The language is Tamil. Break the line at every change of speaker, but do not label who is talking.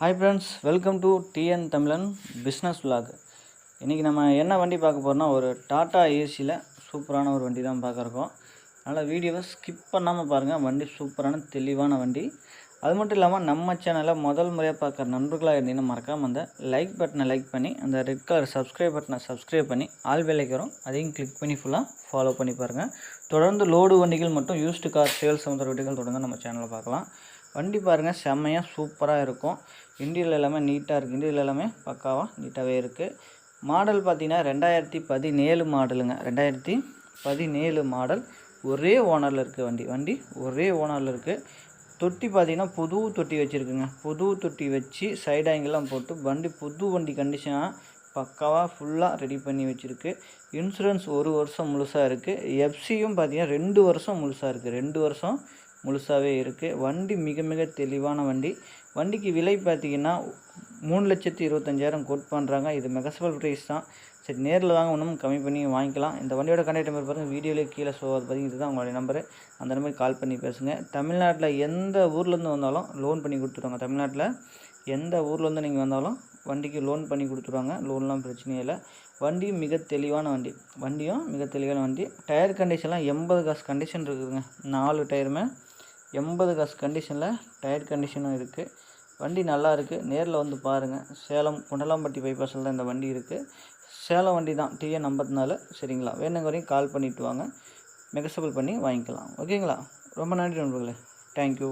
Hi friends welcome to TN Tamizhan business vlog. இன்றைக்கி நம்ம என்ன வண்டி பார்க்க போகிறோம்னா ஒரு டாட்டா ஏசியில் சூப்பரான ஒரு வண்டி தான் பார்க்குறோம் அதனால் வீடியோவை ஸ்கிப் பண்ணாமல் பாருங்கள் வண்டி சூப்பரான தெளிவான வண்டி. அது மட்டும் இல்லாமல் நம்ம சேனலை முதல் முறையாக பார்க்குற நண்பர்களாக இருந்தீங்கன்னா மறக்காமல் அந்த லைக் பட்டனை லைக் பண்ணி அந்த ரெட் கலர் சப்ஸ்கிரைப் பட்டனை சப்ஸ்கிரைப் பண்ணி ஆல் வேலைக்கிறோம் அதையும் கிளிக் பண்ணி ஃபுல்லாக ஃபாலோ பண்ணி பாருங்கள் தொடர்ந்து லோடு வண்டிகள் மற்றும் யூஸ்டு கார் சேல்ஸ் சம்மந்த வண்டிகள் தொடர்ந்து நம்ம சேனலை பார்க்கலாம். வண்டி பாருங்கள் செம்மையாக சூப்பராக இருக்கும். இண்டியில் எல்லாமே நீட்டாக இருக்குது இண்டியில் எல்லாமே பக்காவாக நீட்டாகவே இருக்குது மாடல் பார்த்தீங்கன்னா ரெண்டாயிரத்தி பதினேழு மாடலுங்க ரெண்டாயிரத்தி பதினேழு மாடல் ஒரே ஓனரில் இருக்குது வண்டி. வண்டி ஒரே ஓனரில் இருக்குது தொட்டி பார்த்திங்கன்னா புது தொட்டி வச்சுருக்குங்க. புது தொட்டி வச்சு சைடு ஆங்கிலாம் போட்டு வண்டி புது வண்டி கண்டிஷனாக பக்காவாக ஃபுல்லாக ரெடி பண்ணி வச்சுருக்கு. இன்சூரன்ஸ் ஒரு வருஷம் முழுசாக இருக்குது எஃப்சியும் பார்த்தீங்கன்னா ரெண்டு வருஷம் முழுசாக இருக்குது ரெண்டு வருஷம் முழுசாகவே இருக்குது வண்டி மிக மிக தெளிவான வண்டி. வண்டிக்கு விலை பார்த்தீங்கன்னா மூணு லட்சத்தி இருபத்தஞ்சாயிரம் கோட் பண்ணுறாங்க இது மெகசபல் ப்ரைஸ் தான். சரி நேரில் வாங்க இன்னும் கம்மி பண்ணி வாங்கிக்கலாம். இந்த வண்டியோட கண்டக்ட் நம்பர் பாருங்கள் வீடியோவில் கீழே ஷோ அது பார்த்தீங்கன்னா இதுதான் உங்களுடைய நம்பரு அந்த நம்பருக்கு கால் பண்ணி பேசுங்க. தமிழ்நாட்டில் எந்த ஊர்லேருந்து வந்தாலும் லோன் பண்ணி கொடுத்துருவாங்க. தமிழ்நாட்டில் எந்த ஊர்லேருந்து நீங்கள் வந்தாலும் வண்டிக்கு லோன் பண்ணி கொடுத்துருவாங்க. லோன்லாம் பிரச்சனையே இல்லை. வண்டியும் மிக தெளிவான வண்டி. வண்டியும் மிக தெளிவான வண்டி. டயர் கண்டிஷன்லாம் எண்பது காசு கண்டிஷன் இருக்குதுங்க. நாலு டயருமே எண்பது காசு கண்டிஷனில் டயர் கண்டிஷனும் இருக்குது வண்டி நல்லா இருக்குது நேரில் வந்து பாருங்கள் சேலம் குண்டலாம்பட்டி பைபாஸில் தான் இந்த வண்டி இருக்குது சேலம் வண்டி தான். டிஎன் ஐம்பத்தி நாலு. சரிங்களா? வேணுங்க வரையும் கால் பண்ணிவிட்டு வாங்க. மெகசபிள் பண்ணி வாங்கிக்கலாம். ஓகேங்களா ரொம்ப நன்றி நண்பர்களே. தேங்க்யூ